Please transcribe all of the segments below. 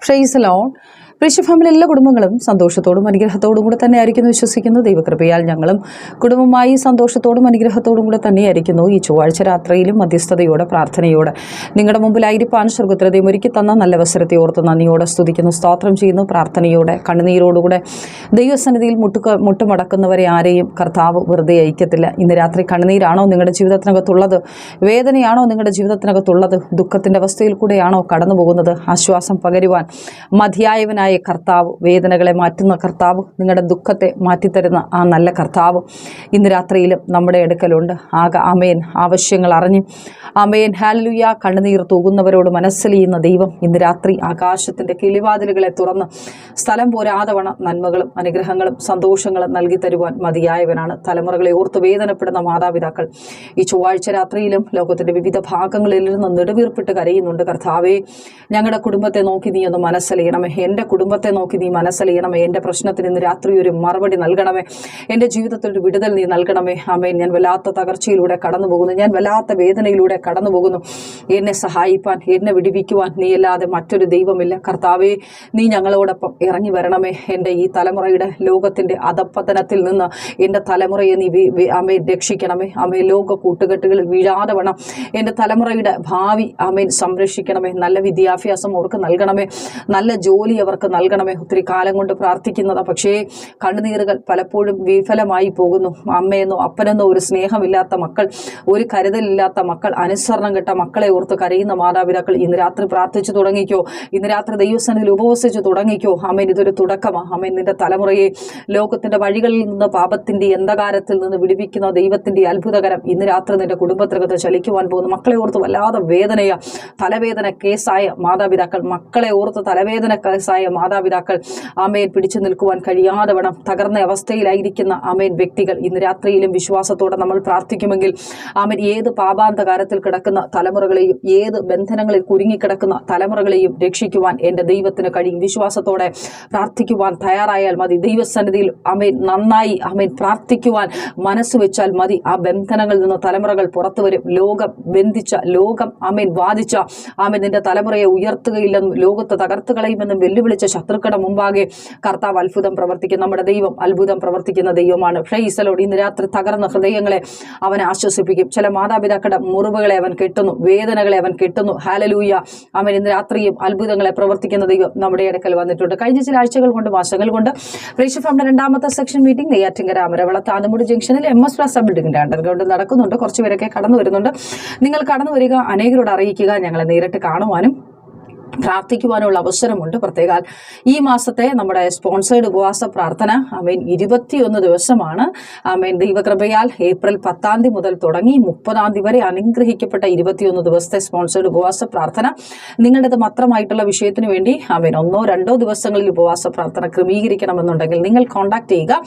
Praise the Lord. Family എല്ലാ കുടുംബങ്ങളും സന്തോഷത്തോടും അനുഗ്രഹത്തോടും കൂടെ തന്നെ ആയിരിക്കുന്നു വിശ്വസിക്കുന്നു. ദൈവകൃപയാൽ ഞങ്ങളും കുടുംബമായി സന്തോഷത്തോടും അനുഗ്രഹത്തോടും കൂടെ തന്നെയായിരിക്കുന്നു. ഈ ചൊവ്വാഴ്ച രാത്രിയിലും മധ്യസ്ഥതയോടെ പ്രാർത്ഥനയോടെ നിങ്ങളുടെ മുമ്പിലായിരിക്കാൻ സ്വർഗത്തിലതയും ഒരുക്കി തന്ന നല്ല അവസരത്തെ ഓർത്ത് നന്ദിയോടെ സ്തുതിക്കുന്നു സ്തോത്രം ചെയ്യുന്നു പ്രാർത്ഥനയോടെ കണ്ണുനീരോടുകൂടെ ദൈവസന്നിധിയിൽ മുട്ടുക മുട്ടുമടക്കുന്നവരെ ആരെയും കർത്താവ് വെറുതെ അയക്കത്തില്ല ഇന്ന് രാത്രി കണ്ണുനീരാണോ നിങ്ങളുടെ ജീവിതത്തിനകത്തുള്ളത്? വേദനയാണോ നിങ്ങളുടെ ജീവിതത്തിനകത്തുള്ളത്? ദുഃഖത്തിന്റെ അവസ്ഥയിൽ കൂടെയാണോ കടന്നു പോകുന്നത് ആശ്വാസം പകരുവാൻ മതിയായവനായ കർത്താവ് വേദനകളെ മാറ്റുന്ന കർത്താവ് നിങ്ങളുടെ ദുഃഖത്തെ മാറ്റിത്തരുന്ന ആ നല്ല കർത്താവ് ഇന്ന് രാത്രിയിലും നമ്മുടെ അടുക്കലുണ്ട്. ആക അമയൻ ആവശ്യങ്ങൾ അറിഞ്ഞ് അമയൻ ഹാലുയ കണ്ണുനീർ തൂകുന്നവരോട് മനസ്സിലിയുന്ന ദൈവം ഇന്ന് രാത്രി ആകാശത്തിന്റെ കിളിവാതിലുകളെ തുറന്ന് സ്ഥലം പോരാതവണ നന്മകളും അനുഗ്രഹങ്ങളും സന്തോഷങ്ങളും നൽകി തരുവാൻ മതിയായവനാണ്. തലമുറകളെ ഓർത്ത് വേദനപ്പെടുന്ന മാതാപിതാക്കൾ ഈ ചൊവ്വാഴ്ച രാത്രിയിലും ലോകത്തിന്റെ വിവിധ ഭാഗങ്ങളിൽ നിന്ന് നെടുവീർപ്പിട്ട് കരയുന്നുണ്ട്. കർത്താവേ ഞങ്ങളുടെ കുടുംബത്തെ നോക്കി നീ ഒന്ന് മനസ്സിലിയണമേ എന്റെ കുടുംബത്തെ നോക്കി നീ മനസ്സലിയണമേ. എന്റെ പ്രശ്നത്തിന് ഇന്ന് രാത്രി ഒരു മറുപടി നൽകണമേ. എന്റെ ജീവിതത്തിൽ ഒരു വിടുതൽ നീ നൽകണമേ. ആമേൻ. ഞാൻ വല്ലാത്ത തകർച്ചയിലൂടെ കടന്നു പോകുന്നു ഞാൻ വല്ലാത്ത വേദനയിലൂടെ കടന്നു പോകുന്നു എന്നെ സഹായിപ്പാൻ എന്നെ വിടിവിക്കുവാൻ നീ അല്ലാതെ മറ്റൊരു ദൈവമില്ല. കർത്താവേ നീ ഞങ്ങളോടൊപ്പം ഇറങ്ങി വരണമേ. എന്റെ ഈ തലമുറയുടെ ലോകത്തിന്റെ അധപ്പതനത്തിൽ നിന്ന് എന്റെ തലമുറയെ നീ അമ്മയെ രക്ഷിക്കണമേ. അമ്മയെ ലോക കൂട്ടുകെട്ടുകളിൽ വീഴാതെ വേണം എന്റെ തലമുറയുടെ ഭാവി അമ്മയെ സംരക്ഷിക്കണമേ. നല്ല വിദ്യാഭ്യാസം അവർക്ക് നൽകണമേ. നല്ല ജോലി അവർക്ക് നൽകണമേ. ഒത്തിരി കാലം കൊണ്ട് പ്രാർത്ഥിക്കുന്നതാ. പക്ഷേ കണ്ണുനീറുകൾ പലപ്പോഴും വിഫലമായി പോകുന്നു. അമ്മയെന്നോ അപ്പനെന്നോ ഒരു സ്നേഹമില്ലാത്ത മക്കൾ ഒരു കരുതലില്ലാത്ത മക്കൾ അനുസരണം കിട്ട മക്കളെ ഓർത്ത് കരയുന്ന മാതാപിതാക്കൾ ഇന്ന് രാത്രി പ്രാർത്ഥിച്ചു തുടങ്ങിക്കോ. ഇന്ന് രാത്രി ദൈവസനിൽ ഉപവസിച്ചു തുടങ്ങിക്കോ. അമ്മൻ ഇതൊരു തുടക്കമാണ് അമ്മൻ നിന്റെ തലമുറയെ ലോകത്തിന്റെ വഴികളിൽ നിന്ന് പാപത്തിന്റെ അന്ധകാരത്തിൽ നിന്ന് വിടിവിക്കുന്ന ദൈവത്തിന്റെ അത്ഭുതകരം ഇന്ന് രാത്രി നിന്റെ കുടുംബത്തിനകത്ത് ചലിക്കുവാൻ പോകുന്നു. മക്കളെ ഓർത്ത് വല്ലാതെ വേദനയ. തലവേദന കേസായ മാതാപിതാക്കൾ മക്കളെ ഓർത്ത് തലവേദന കേസായ മാതാപിതാക്കൾ അമ്മയെ പിടിച്ചു നിൽക്കുവാൻ കഴിയാതെ വേണം തകർന്ന അവസ്ഥയിലായിരിക്കുന്ന അമേൻ വ്യക്തികൾ ഇന്ന് രാത്രിയിലും വിശ്വാസത്തോടെ നമ്മൾ പ്രാർത്ഥിക്കുമെങ്കിൽ ആമേൻ ഏത് പാപാന്തകാരത്തിൽ കിടക്കുന്ന തലമുറകളെയും ഏത് ബന്ധനങ്ങളിൽ കുരുങ്ങിക്കിടക്കുന്ന തലമുറകളെയും രക്ഷിക്കുവാൻ എന്റെ ദൈവത്തിന് കഴിയും. വിശ്വാസത്തോടെ പ്രാർത്ഥിക്കുവാൻ തയ്യാറായാൽ മതി. ദൈവസന്നിധിയിൽ അമേൻ നന്നായി അമേൻ പ്രാർത്ഥിക്കുവാൻ മനസ്സ് വെച്ചാൽ മതി. ആ ബന്ധനങ്ങളിൽ നിന്ന് തലമുറകൾ പുറത്തു വരും. ലോകം ബന്ധിച്ച ലോകം അമേൻ വാദിച്ച ആമേൻ നിന്റെ തലമുറയെ ഉയർത്തുകയില്ലെന്നും ലോകത്ത് തകർത്ത് കളയുമെന്നും വെല്ലുവിളിച്ച ശത്രുക്കളുടെ മുമ്പാകെ കർത്താവ് അത്ഭുതം പ്രവർത്തിക്കും നമ്മുടെ ദൈവം അത്ഭുതം പ്രവർത്തിക്കുന്ന ദൈവമാണ്. ഫ്രൈസലോട് ഇന്ന് രാത്രി തകർന്ന ഹൃദയങ്ങളെ അവൻ ആശ്വസിപ്പിക്കും. ചില മാതാപിതാക്കളുടെ മുറിവുകളെ അവൻ കെട്ടുന്നു. വേദനകളെ അവൻ കെട്ടുന്നു. ഹാലലൂയ അവൻ ഇന്ന് രാത്രിയും അത്ഭുതങ്ങളെ പ്രവർത്തിക്കുന്ന ദൈവം നമ്മുടെ ഇടക്കൽ വന്നിട്ടുണ്ട്. കഴിഞ്ഞ ചില ആഴ്ചകൾ കൊണ്ട് മാസങ്ങൾ കൊണ്ട് ഫ്രീഷഫാമിന്റെ രണ്ടാമത്തെ സെക്ഷൻ മീറ്റിംഗ് നെയ്യാറ്റിങ്കര അമരവള താന്നുമുടി ജംഗ്ഷനിൽ എം എസ് പ്ലസ് ബിൽഡിംഗിന്റെ അണ്ടർഗ്രൗണ്ട് നടക്കുന്നുണ്ട്. കുറച്ച് പേരൊക്കെ കടന്നു വരുന്നുണ്ട്. നിങ്ങൾ കടന്നു വരിക അനേകരോട് അറിയിക്കുക. ഞങ്ങളെ നേരിട്ട് കാണുവാനും പ്രാർത്ഥിക്കുവാനുള്ള അവസരമുണ്ട്. പ്രത്യേകാൽ ഈ മാസത്തെ നമ്മുടെ സ്പോൺസേഡ് ഉപവാസ പ്രാർത്ഥന അമീൻ ഇരുപത്തിയൊന്ന് ദിവസമാണ്. അമീൻ ദൈവകൃപയാൽ ഏപ്രിൽ പത്താം തീയതി മുതൽ തുടങ്ങി മുപ്പതാം തീയതി വരെ അനുഗ്രഹിക്കപ്പെട്ട ഇരുപത്തിയൊന്ന് ദിവസത്തെ സ്പോൺസേഡ് ഉപവാസ പ്രാർത്ഥന. നിങ്ങളുടേത് മാത്രമായിട്ടുള്ള വിഷയത്തിന് വേണ്ടി അമീൻ ഒന്നോ രണ്ടോ ദിവസങ്ങളിൽ ഉപവാസ പ്രാർത്ഥന ക്രമീകരിക്കണമെന്നുണ്ടെങ്കിൽ നിങ്ങൾ കോൺടാക്ട് ചെയ്യുക.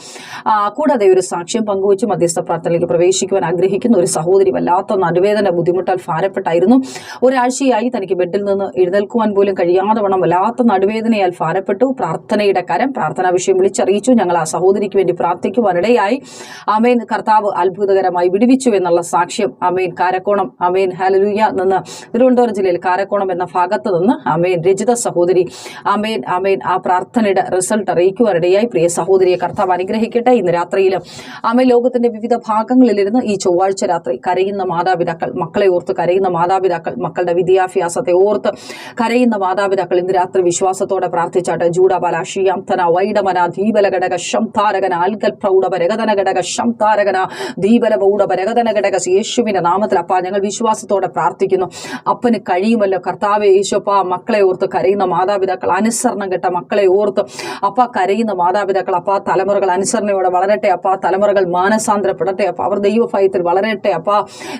കൂടാതെ ഒരു സാക്ഷ്യം പങ്കുവച്ച് മധ്യസ്ഥ പ്രാർത്ഥനയിലേക്ക് പ്രവേശിക്കുവാൻ ആഗ്രഹിക്കുന്ന ഒരു സഹോദരി വല്ലാത്ത നടുവേദന ബുദ്ധിമുട്ടാൽ ഭാരപ്പെട്ടായിരുന്നു. ഒരാഴ്ചയായി തനിക്ക് ബെഡിൽ നിന്ന് എഴുന്നേൽക്കുവാൻ പോലും കഴിയാതെ വണ്ണം വല്ലാത്ത നടുവേദനയാൽ ഭാരപ്പെട്ടു. പ്രാർത്ഥനയുടെ കരം പ്രാർത്ഥനാ വിഷയം വിളിച്ചറിയിച്ചു. ഞങ്ങൾ ആ സഹോദരിക്ക് വേണ്ടി പ്രാർത്ഥിക്കുവാനിടയായി അമേൻ കർത്താവ് അത്ഭുതകരമായി വിടുവിച്ചു എന്നുള്ള സാക്ഷ്യം അമേൻ കാരക്കോണം അമേൻ ഹാലലൂയ നിന്ന് തിരുവനന്തപുരം ജില്ലയിൽ കാരക്കോണം എന്ന ഭാഗത്ത് നിന്ന് അമേൻ രജിത സഹോദരി അമേൻ അമേൻ ആ പ്രാർത്ഥനയുടെ റിസൾട്ട് അറിയിക്കുവാനിടയായി പ്രിയ സഹോദരിയെ കർത്താവ് അനുഗ്രഹിക്കട്ടെ. ഇന്ന് രാത്രിയിലും അമേ ലോകത്തിന്റെ വിവിധ ഭാഗങ്ങളിലിരുന്ന് ഈ ചൊവ്വാഴ്ച രാത്രി കരയുന്ന മാതാപിതാക്കൾ മക്കളെ ഓർത്ത് കരയുന്ന മാതാപിതാക്കൾ മക്കളുടെ വിദ്യാഭ്യാസത്തെ ഓർത്ത് കരയുന്ന മാതാപിതാക്കൾ ഇന്ന് രാത്രി വിശ്വാസത്തോടെ പ്രാർത്ഥിച്ചാട്ട് ജൂഡബല ഷിയാംതന വൈഡമന ദീപല ഘടക ശംതാരകന അൽഗൽ പ്രൗഢപ രഗതന ഘടക ശംതാരകന ദീപല പൗഢപ ഘടക യേശുവിന്റെ നാമത്തിൽ അപ്പ ഞങ്ങൾ വിശ്വാസത്തോടെ പ്രാർത്ഥിക്കുന്നു. അപ്പന് കഴിയുമല്ലോ? കർത്താവ് യേശുപ്പ മക്കളെ ഓർത്ത് കരയുന്ന മാതാപിതാക്കൾ അനുസരണം കെട്ട മക്കളെ ഓർത്ത് അപ്പ കരയുന്ന മാതാപിതാക്കൾ അപ്പ തലമുറകൾ അനുസരണയോടെ വളരട്ടെ അപ്പ തലമുറകൾ മാനസാന്തരപ്പെടട്ടെ അപ്പ അവർ ദൈവഭയത്തിൽ വളരട്ടെ അപ്പ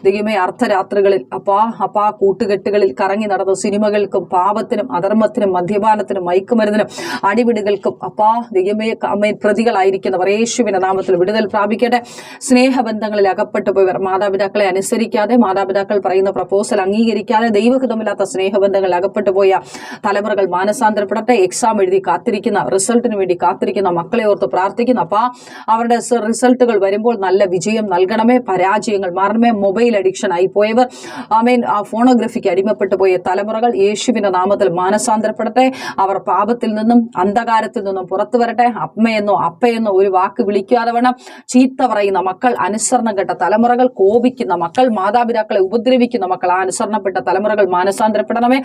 ദൈവമേ അർദ്ധരാത്രികളിൽ അപ്പ അപ്പ കൂട്ടുകെട്ടുകളിൽ കറങ്ങി നടന്ന സിനിമകൾക്കും പാപത്തിനും അധർമ്മത്തിനും മദ്യപാനത്തിനും മയക്കുമരുന്നിനും അടിപിടികൾക്കും അപ്പാ ദൈവമേ അമ്മേ പ്രതികളായിരിക്കുന്നവർ യേശുവിന്റെ നാമത്തിൽ വിടുതൽ പ്രാപിക്കട്ടെ. സ്നേഹബന്ധങ്ങളിൽ അകപ്പെട്ടു പോയവർ മാതാപിതാക്കളെ അനുസരിക്കാതെ മാതാപിതാക്കൾ പറയുന്ന പ്രപ്പോസൽ അംഗീകരിക്കാതെ ദൈവഹിതമില്ലാത്ത സ്നേഹബന്ധങ്ങളിൽ അകപ്പെട്ടു പോയ തലമുറകൾ മാനസാന്തരപ്പെടട്ടെ. എക്സാം എഴുതി കാത്തിരിക്കുന്ന റിസൾട്ടിന് വേണ്ടി കാത്തിരിക്കുന്ന മക്കളെ ഓർത്ത് പ്രാർത്ഥിക്കുന്നു. അപ്പാ അവരുടെ റിസൾട്ടുകൾ വരുമ്പോൾ നല്ല വിജയം നൽകണമേ. പരാജയങ്ങൾ മാറണമേ. മൊബൈൽ അഡിക്ഷൻ ആയി പോയവർ ആമേൻ ആ ഫോണോഗ്രഫിക്ക് അടിമപ്പെട്ടു പോയ തലമുറകൾ യേശുവിന്റെ നാമത്തിൽ മാനസാന്തരപ്പെടട്ടെ. അവർ പാപത്തിൽ നിന്നും അന്ധകാരത്തിൽ നിന്നും പുറത്തു വരട്ടെ. അമ്മയെന്നോ അപ്പയെന്നോ ഒരു വാക്ക് വിളിക്കാതെ വേണം. ചീത്ത പറയുന്ന മക്കൾ അനുസരണം കെട്ട തലമുറകൾ കോപിക്കുന്ന മക്കൾ മാതാപിതാക്കളെ ഉപദ്രവിക്കുന്ന മക്കൾ ആ അനുസരണപ്പെട്ട തലമുറകൾ മാനസാന്തരപ്പെടണമേ.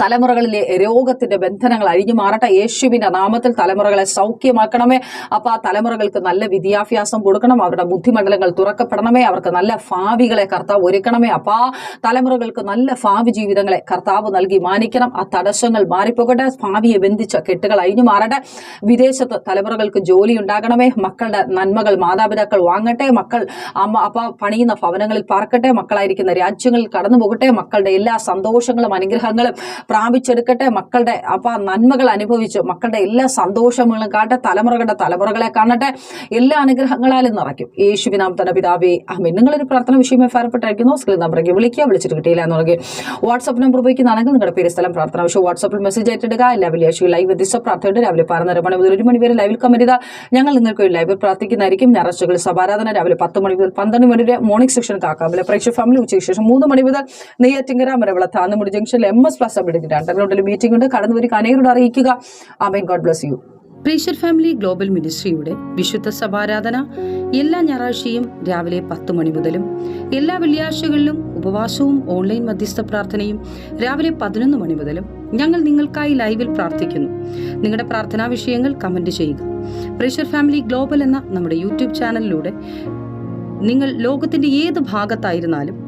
തലമുറകളിലെ രോഗത്തിന്റെ ബന്ധനങ്ങൾ അഴിഞ്ഞു മാറട്ടെ. യേശുവിന്റെ നാമത്തിൽ തലമുറകളെ സൗഖ്യമാക്കണമേ. അപ്പൊ ആ തലമുറകൾക്ക് നല്ല വിദ്യാഭ്യാസം കൊടുക്കണം. അവരുടെ ബുദ്ധിമണ്ഡലങ്ങൾ തുറക്കപ്പെടണമേ. അവർക്ക് നല്ല ഭാവികളെ കർത്താവ് ഒരുക്കണമേ. അപ്പൊ ആ തലമുറകൾക്ക് നല്ല ഭാവി ജീവിതങ്ങളെ കർത്താവ് നൽകി മാനിക്കണം. ആ തടസ്സങ്ങൾ മാറിപ്പോകട്ടെ. ഭാവിയെ ബന്ധിച്ച കെട്ടുകൾ അഴിഞ്ഞു മാറട്ടെ. വിദേശത്ത് തലമുറകൾക്ക് ജോലി ഉണ്ടാകണമേ. മക്കളുടെ നന്മകൾ മാതാപിതാക്കൾ വാങ്ങട്ടെ. മക്കൾ അമ്മ അപ്പ പണിയുന്ന ഭവനങ്ങളിൽ പാർക്കട്ടെ. മക്കളായിരിക്കുന്ന രാജ്യങ്ങളിൽ കടന്നു പോകട്ടെ മക്കളുടെ എല്ലാ സന്തോഷങ്ങളും അനുഗ്രഹങ്ങളും പ്രാപിച്ചെടുക്കട്ടെ. മക്കളുടെ അപ്പം നന്മകൾ അനുഭവിച്ചു. മക്കളുടെ എല്ലാ സന്തോഷങ്ങളും കാണട്ടെ തലമുറകളുടെ തലമുറകളെ കാണട്ടെ. എല്ലാ അനുഗ്രഹങ്ങളാലും നിറയ്ക്കും. യേശുവിനാം തന്നെ പിതാവേ അമ്മ നിങ്ങളൊരു പ്രാർത്ഥന വിഷയമായി ഫലപ്പെട്ടായിരിക്കുന്നു സ്ക്രീൻ നമ്പറേക്ക് വിളിക്കുക. വിളിച്ചിട്ട് കിട്ടിയില്ല എന്നുള്ളത് വാട്സപ്പ് നമ്പർ ഉപയോഗിക്കുന്നതാണെങ്കിൽ നിങ്ങളുടെ പേര് സ്ഥലം പ്രാർത്ഥന വിഷയം വാട്സപ്പിൽ മെസ്സേജ് ആയിട്ടിടുക എല്ലാ വെള്ളിയാഴ്ചയും ലൈവ് വ്യത്യസ്ത പ്രാർത്ഥനയുടെ രാവിലെ പതിനൊന്നര മണി മുതൽ ഒരു മണി വരെ ലൈവിൽ കമന്റ് ഞങ്ങൾ നിങ്ങൾക്ക് ഒരു ലൈവിൽ പ്രാർത്ഥിക്കുന്നതായിരിക്കും. ഞായറാഴ്ചകൾ സഭാരാധന. രാവിലെ പത്ത് മണി മുതൽ പന്ത്രണ്ട് മണി വരെ മോർണിംഗ് സെക്ഷൻ കാക്കാവിലെ പ്രേക്ഷക ഫാമിലി ഉച്ചയ്ക്ക് ശേഷം മൂന്ന് മണി മുതൽ നെയ്യാറ്റിങ്കര മരവിള താന്നുമുടി ജംഗ്ഷനിൽ എം എസ് പ്ലസ് അപ്ഡേറ്റ് അണ്ടർഗ്രൗണ്ടിൽ മീറ്റിംഗ് ഉണ്ട്. കടന്നു വരിക. അനേകരോട് അറിയിക്കുക. Amen. God bless you pressure family global മിനിസ്ട്രിയുടെ വിശുദ്ധ സഭാരാധന എല്ലാ ഞായറാഴ്ചയും രാവിലെ പത്ത് മണി മുതലും എല്ലാ വെള്ളിയാഴ്ചകളിലും ഉപവാസവും ഓൺലൈൻ മധ്യസ്ഥ പ്രാർത്ഥനയും രാവിലെ പതിനൊന്ന് മണി മുതലും ഞങ്ങൾ നിങ്ങൾക്കായി ലൈവിൽ പ്രാർത്ഥിക്കുന്നു. നിങ്ങളുടെ പ്രാർത്ഥനാ വിഷയങ്ങൾ കമന്റ് ചെയ്യുക. പ്രീഷർ ഫാമിലി ഗ്ലോബൽ എന്ന നമ്മുടെ യൂട്യൂബ് ചാനലിലൂടെ നിങ്ങൾ ലോകത്തിന്റെ ഏത് ഭാഗത്തായിരുന്നാലും